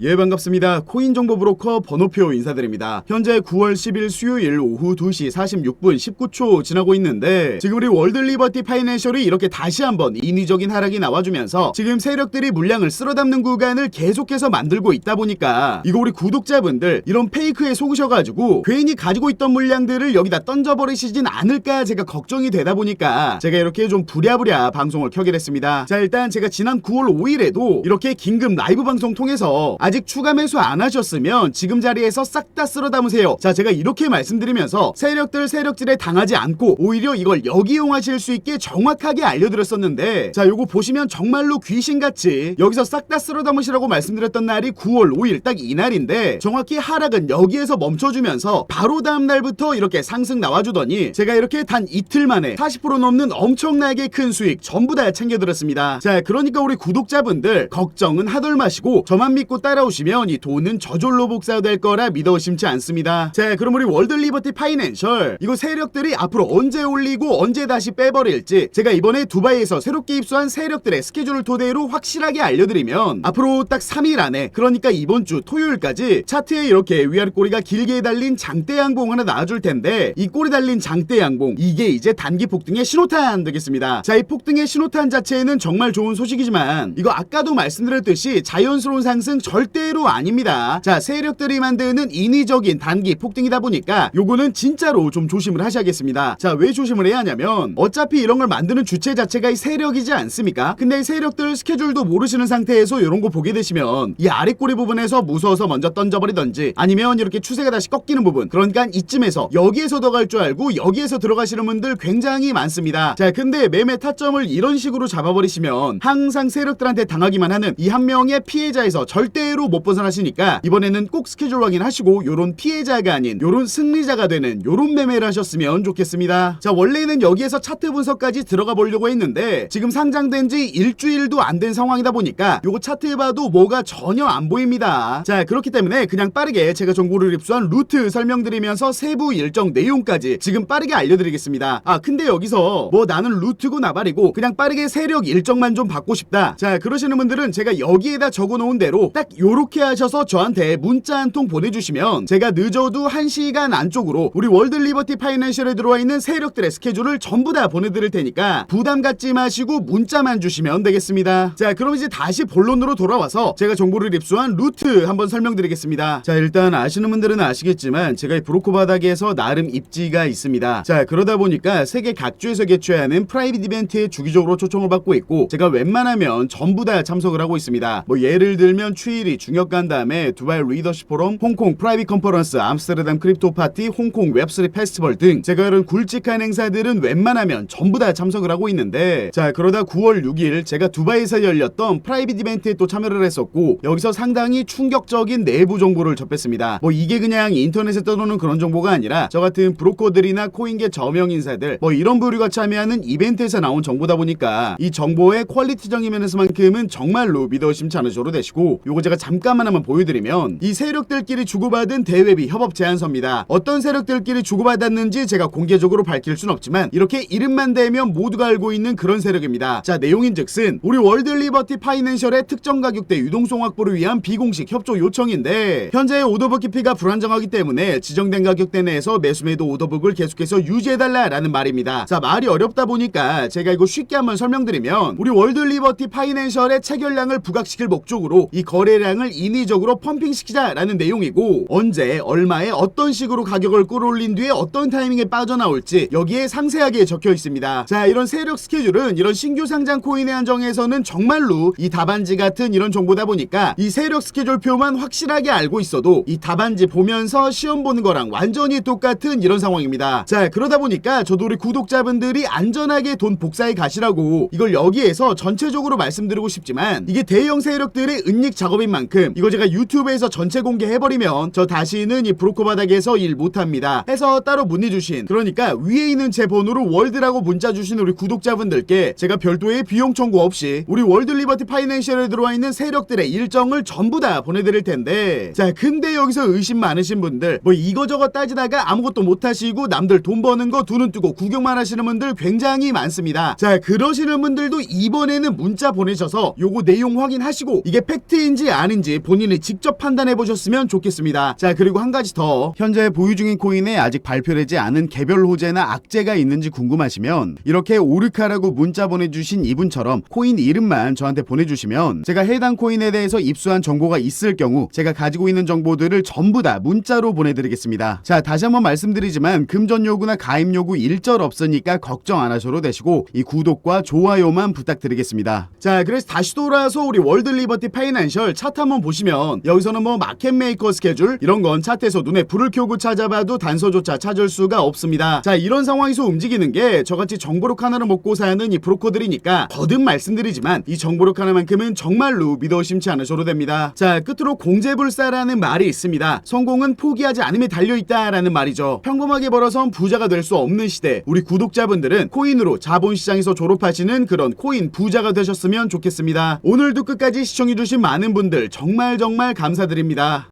예 반갑습니다. 코인 정보 브로커 번호표 인사드립니다. 현재 9월 10일 수요일 오후 2시 46분 19초 지나고 있는데 지금 우리 월드 리버티 파이낸셜이 이렇게 다시 한번 인위적인 하락이 나와주면서 지금 세력들이 물량을 쓸어담는 구간을 계속해서 만들고 있다 보니까 이거 우리 구독자분들 이런 페이크에 속으셔가지고 괜히 가지고 있던 물량들을 여기다 던져버리시진 않을까 제가 걱정이 되다 보니까 제가 이렇게 좀 부랴부랴 방송을 켜게 됐습니다. 자 일단 제가 지난 9월 5일에도 이렇게 긴급 라이브 방송 통해서 아직 추가 매수 안 하셨으면 지금 자리에서 싹 다 쓸어 담으세요. 자 제가 이렇게 말씀드리면서 세력들 세력질에 당하지 않고 오히려 이걸 여기 이용하실 수 있게 정확하게 알려드렸었는데 자 요거 보시면 정말로 귀신같이 여기서 싹 다 쓸어 담으시라고 말씀드렸던 날이 9월 5일 딱 이날인데 정확히 하락은 여기에서 멈춰주면서 바로 다음 날부터 이렇게 상승 나와주더니 제가 이렇게 단 이틀 만에 40% 넘는 엄청나게 큰 수익 전부 다 챙겨드렸습니다. 자 그러니까 우리 구독자분들 걱정은 하덜 마시고 저만 믿고 따라 오시면 이 돈은 저절로 복사될 거라 믿어 의심치 않습니다. 자 그럼 우리 월드 리버티 파이낸셜 이거 세력들이 앞으로 언제 올리고 언제 다시 빼버릴지 제가 이번에 두바이에서 새롭게 입수한 세력들의 스케줄을 토대로 확실하게 알려드리면 앞으로 딱 3일 안에 그러니까 이번 주 토요일까지 차트에 이렇게 위아래 꼬리가 길게 달린 장대 양봉 하나 나와줄 텐데 이 꼬리 달린 장대 양봉 이게 이제 단기 폭등의 신호탄 되겠습니다. 자 이 폭등의 신호탄 자체는 정말 좋은 소식이지만 이거 아까도 말씀드렸듯이 자연스러운 상승 절대 로 아닙니다. 자 세력들이 만드는 인위적인 단기 폭등이다 보니까 요거는 진짜로 좀 조심을 하셔야겠습니다. 자 왜 조심을 해야 하냐면 어차피 이런 걸 만드는 주체 자체가 이 세력이지 않습니까? 근데 이 세력들 스케줄도 모르시는 상태에서 이런 거 보게 되시면 이 아래 꼬리 부분에서 무서워서 먼저 던져버리던지 아니면 이렇게 추세가 다시 꺾이는 부분 그러니까 이쯤에서 여기에서 더 갈 줄 알고 여기에서 들어가시는 분들 굉장히 많습니다. 자 근데 매매 타점을 이런 식으로 잡아버리시면 항상 세력들한테 당하기만 하는 이 한 명의 피해자에서 절대로 못 벗어나시니까 이번에는 꼭 스케줄 확인하시고 요런 피해자가 아닌 요런 승리자가 되는 요런 매매를 하셨으면 좋겠습니다. 자 원래는 여기에서 차트 분석까지 들어가 보려고 했는데 지금 상장된 지 일주일도 안 된 상황이다 보니까 요거 차트 봐도 뭐가 전혀 안 보입니다. 자 그렇기 때문에 그냥 빠르게 제가 정보를 입수한 루트 설명드리면서 세부 일정 내용까지 지금 빠르게 알려드리겠습니다. 아 근데 여기서 뭐 나는 루트고 나발이고 그냥 빠르게 세력 일정만 좀 받고 싶다. 자 그러시는 분들은 제가 여기에다 적어놓은 대로 딱요 렇게 하셔서 저한테 문자 한 통 보내주시면 제가 늦어도 1시간 안쪽으로 우리 월드 리버티 파이낸셜에 들어와 있는 세력들의 스케줄을 전부 다 보내드릴 테니까 부담 갖지 마시고 문자만 주시면 되겠습니다. 자 그럼 이제 다시 본론으로 돌아와서 제가 정보를 입수한 루트 한번 설명드리겠습니다. 자 일단 아시는 분들은 아시겠지만 제가 이 브로커 바닥에서 나름 입지가 있습니다. 자 그러다 보니까 세계 각주에서 개최하는 프라이빗 이벤트에 주기적으로 초청을 받고 있고 제가 웬만하면 전부 다 참석을 하고 있습니다. 뭐 예를 들면 추일 이 중역 간 다음에 두바이 리더십 포럼, 홍콩 프라이빗 컨퍼런스, 암스테르담 크립토 파티, 홍콩 웹3 페스티벌 등 제가 이런 굵직한 행사들은 웬만하면 전부 다 참석을 하고 있는데 자 그러다 9월 6일 제가 두바이에서 열렸던 프라이빗 이벤트에 또 참여를 했었고 여기서 상당히 충격적인 내부 정보를 접했습니다. 뭐 이게 그냥 인터넷에 떠도는 그런 정보가 아니라 저 같은 브로커들이나 코인계 저명 인사들 뭐 이런 부류가 참여하는 이벤트에서 나온 정보다 보니까 이 정보의 퀄리티적인 면에서만큼은 정말로 믿어 의심치 않으셔도 되시고 요거 제가 잠깐만 한번 보여드리면 이 세력들끼리 주고받은 대회비 협업 제안서입니다. 어떤 세력들끼리 주고받았는지 제가 공개적으로 밝힐 순 없지만 이렇게 이름만 대면 모두가 알고 있는 그런 세력입니다. 자 내용인즉슨 우리 월드 리버티 파이낸셜의 특정 가격대 유동성 확보를 위한 비공식 협조 요청인데 현재 오더북 깊이가 불안정하기 때문에 지정된 가격대 내에서 매수매도 오더북을 계속해서 유지해달라라는 말입니다. 자 말이 어렵다 보니까 제가 이거 쉽게 한번 설명드리면 우리 월드 리버티 파이낸셜의 체결량을 부각시킬 목적으로 이 거래 량을 인위적으로 펌핑시키자라는 내용이고 언제 얼마에 어떤 식으로 가격을 끌어올린 뒤에 어떤 타이밍에 빠져나올지 여기에 상세하게 적혀 있습니다. 자 이런 세력 스케줄은 이런 신규 상장 코인에 한정해서는 정말로 이 답안지 같은 이런 정보다 보니까 이 세력 스케줄표만 확실하게 알고 있어도 이 답안지 보면서 시험 보는 거랑 완전히 똑같은 이런 상황입니다. 자 그러다 보니까 저도 우리 구독자분들이 안전하게 돈 복사해 가시라고 이걸 여기에서 전체적으로 말씀드리고 싶지만 이게 대형 세력들의 은닉 작업인 만큼 이거 제가 유튜브에서 전체 공개해버리면 저 다시는 이 브로커 바닥에서 일 못합니다. 해서 따로 문의 주신 그러니까 위에 있는 제 번호로 월드라고 문자 주신 우리 구독자분들께 제가 별도의 비용 청구 없이 우리 월드 리버티 파이낸셜에 들어와 있는 세력들의 일정을 전부 다 보내드릴 텐데 자 근데 여기서 의심 많으신 분들 뭐 이거저거 따지다가 아무것도 못하시고 남들 돈 버는 거 두 눈 뜨고 구경만 하시는 분들 굉장히 많습니다. 자 그러시는 분들도 이번에는 문자 보내셔서 요거 내용 확인하시고 이게 팩트인지 아닌지 아닌지 본인이 직접 판단해 보셨으면 좋겠습니다. 자 그리고 한 가지 더 현재 보유 중인 코인에 아직 발표되지 않은 개별 호재나 악재가 있는지 궁금하시면 이렇게 오르카라고 문자 보내주신 이분처럼 코인 이름만 저한테 보내주시면 제가 해당 코인에 대해서 입수한 정보가 있을 경우 제가 가지고 있는 정보들을 전부 다 문자로 보내드리겠습니다. 자 다시 한번 말씀드리지만 금전 요구나 가입 요구 일절 없으니까 걱정 안 하셔도 되시고 이 구독과 좋아요만 부탁드리겠습니다. 자 그래서 다시 돌아와서 우리 월드 리버티 파이낸셜 차트 한번 보시면 여기서는 뭐 마켓 메이커 스케줄 이런 건 차트에서 눈에 불을 켜고 찾아봐도 단서조차 찾을 수가 없습니다. 자 이런 상황에서 움직이는 게 저같이 정보록 하나를 먹고 사는 이 브로커들이니까 거듭 말씀드리지만 이 정보록 하나만큼은 정말로 믿어 심지 않으셔도 됩니다. 자 끝으로 공제불사라는 말이 있습니다. 성공은 포기하지 않음에 달려있다라는 말이죠. 평범하게 벌어선 부자가 될 수 없는 시대 우리 구독자분들은 코인으로 자본시장에서 졸업하시는 그런 코인 부자가 되셨으면 좋겠습니다. 오늘도 끝까지 시청해주신 많은 분들 정말 정말 감사드립니다.